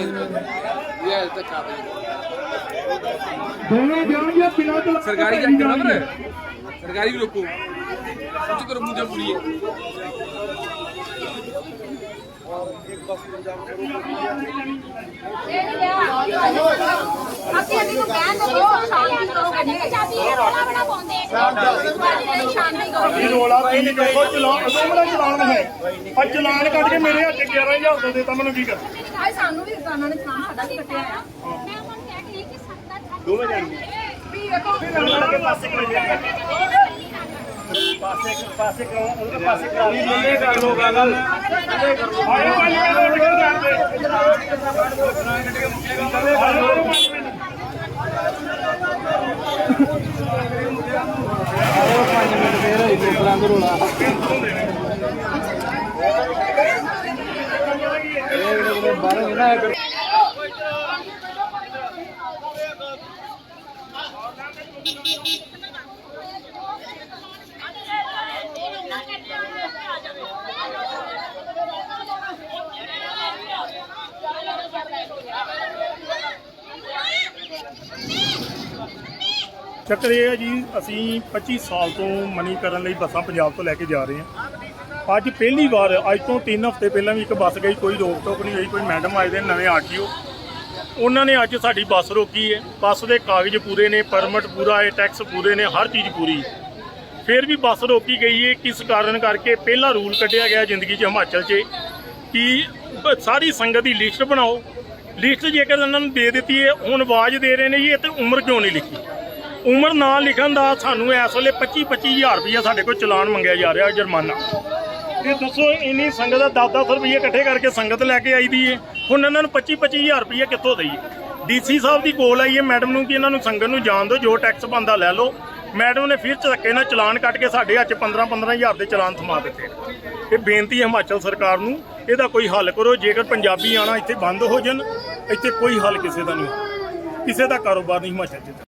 ਇਹ ਅੱਜ ਤੱਕ ਆ ਬਈ ਦੋਵੇਂ ਜਾਣਗੇ ਬਿਨਾਂ ਤੋਂ ਸਰਕਾਰੀ ਜਾ ਕੇ ਨੰਬਰ ਸਰਕਾਰੀ ਵੀ ਰੋਕੋ ਸੱਚ ਕਰੋ ਮੁਝੇ ਪੂਰੀ ਹੈ ਅਸੀਂ ਅਸੀਂ ਨੂੰ ਇਹ ਰੋਲਾ ਬੜਾ ਪਾਉਂਦੇ ਸ਼ਾਂਤੀ ਕਰੋ ਇਹ ਰੋਲਾ ਨਹੀਂ ਦੇਖੋ ਚਲਾਨ ਅਸਲ ਮੇਰਾ ਚਲਾਨ ਹੈ। ਆ ਚਲਾਨ ਕੱਢ ਕੇ ਮੇਰੇ ਹੱਥ 11000 ਦਾ ਦਿੱਤਾ ਮੈਨੂੰ ਕੀ ਕਰ? ਹਾਏ ਸਾਨੂੰ ਵੀ ਗਾਣਾ ਨੇ ਖਾਣਾ ਸਾਡਾ ਵੀ ਕੱਟਿਆ ਆ। ਮੈਂ ਹੁਣ ਕਹਿ ਰਹੀ ਕਿ ਸੰਗਤ ਦੋਵੇਂ ਜਾਣਗੇ ਵੀ ਵੇਖੋ। ਕੇ ਪਾਸੇ ਪਾਸੇ ਪਾਸੇ ਕਰੋ ਉਹਦੇ ਪਾਸੇ ਕਰਾ ਲਈ ਮੰਨੇ ਕਰ ਲੋ ਗੱਲ। ਆਏ ਪੰਜ ਮਿੰਟ வந்துடுவா விநாயகர் ਚੱਕਰ ਇਹ ਹੈ ਜੀ, ਅਸੀਂ 25 ਸਾਲ ਤੋਂ ਮਨੀ ਕਰਨ ਲਈ ਬੱਸਾਂ ਪੰਜਾਬ ਤੋਂ ਲੈ ਕੇ ਜਾ ਰਹੇ ਹਾਂ। ਅੱਜ ਪਹਿਲੀ ਵਾਰ, ਅੱਜ ਤੋਂ 3 ਹਫ਼ਤੇ ਪਹਿਲਾਂ ਵੀ ਇੱਕ ਬੱਸ ਗਈ, ਕੋਈ ਰੋਕ ਟੋਕ ਨਹੀਂ ਹੋਈ, ਕੋਈ ਮੈਡਮ ਆਏ ਦੇ ਨਵੇਂ ਆਰਟੀਓ। ਉਹਨਾਂ ਨੇ ਅੱਜ ਸਾਡੀ ਬੱਸ ਰੋਕੀ ਹੈ। ਬੱਸ ਦੇ ਕਾਗਜ਼ ਪੂਰੇ ਨੇ, ਪਰਮਿਟ ਪੂਰਾ ਹੈ, ਟੈਕਸ ਪੂਰੇ ਨੇ, ਹਰ ਚੀਜ਼ ਪੂਰੀ। ਫਿਰ ਵੀ ਬੱਸ ਰੋਕੀ ਗਈ ਹੈ। ਕਿਸ ਕਾਰਨ ਕਰਕੇ? ਪਹਿਲਾ ਰੂਲ ਕੱਢਿਆ ਗਿਆ ਜ਼ਿੰਦਗੀ 'ਚ ਹਿਮਾਚਲ 'ਚ ਕਿ ਸਾਰੀ ਸੰਗਤ ਦੀ ਲਿਸਟ ਬਣਾਓ। ਲਿਸਟ ਜੇਕਰ ਉਹਨਾਂ ਨੂੰ ਦੇ ਦਿੱਤੀ ਹੈ, ਹੁਣ ਆਵਾਜ਼ ਦੇ ਰਹੇ ਨੇ ਜੀ, ਇਹ ਤੇ ਉਮਰ ਕਿਉਂ ਨਹੀਂ ਲਿਖੀ? ਉਮਰ ਨਾ ਲਿਖਣ ਦਾ ਸਾਨੂੰ ਇਸ ਵੇਲੇ 25 25000 ਰੁਪਏ ਸਾਡੇ ਕੋਲ ਚਲਾਨ ਮੰਗਿਆ ਜਾ ਰਿਹਾ ਜੁਰਮਾਨਾ। ਇਹ ਦੱਸੋ, ਇੰਨੀ ਸੰਗਤ ਦਾ 10-10 ਰੁਪਏ ਇਕੱਠੇ ਕਰਕੇ ਸੰਗਤ ਲੈ ਕੇ ਆਈ ਦੀ ਏ। ਹੁਣ ਇਹਨਾਂ ਨੂੰ 25 25000 ਰੁਪਏ ਕਿੱਥੋਂ ਦਈਏ? ਡੀਸੀ ਸਾਹਿਬ ਦੀ ਕੋਲ ਆਈ ਹੈ ਮੈਡਮ ਨੂੰ ਕਿ ਇਹਨਾਂ ਨੂੰ ਸੰਗਤ ਨੂੰ ਜਾਣ ਦਿਓ, ਜੋ ਟੈਕਸ ਬੰਦਾ ਲੈ ਲਓ। ਮੈਡਮ ਨੇ ਫਿਰ ਧੱਕੇ ਨਾਲ ਚਲਾਨ ਕੱਟ ਕੇ ਸਾਡੇ ਅੱਜ 'ਚ 15-15000 ਦੇ ਚਲਾਨ ਥਮਾ ਦਿੱਤੇ। ਇਹ ਬੇਨਤੀ ਹੈ ਹਿਮਾਚਲ ਸਰਕਾਰ ਨੂੰ, ਇਹਦਾ ਕੋਈ ਹੱਲ ਕਰੋ, ਜੇਕਰ ਪੰਜਾਬੀ ਆਣਾ ਇੱਥੇ ਬੰਦ ਹੋ ਜਾਣ, ਇੱਥੇ ਕੋਈ ਹੱਲ ਕਿਸੇ ਦਾ ਨਹੀਂ। ਕਿਸੇ ਦਾ ਕਾਰੋਬਾਰ ਨਹੀਂ ਹਿਮਾਚਲ 'ਚ।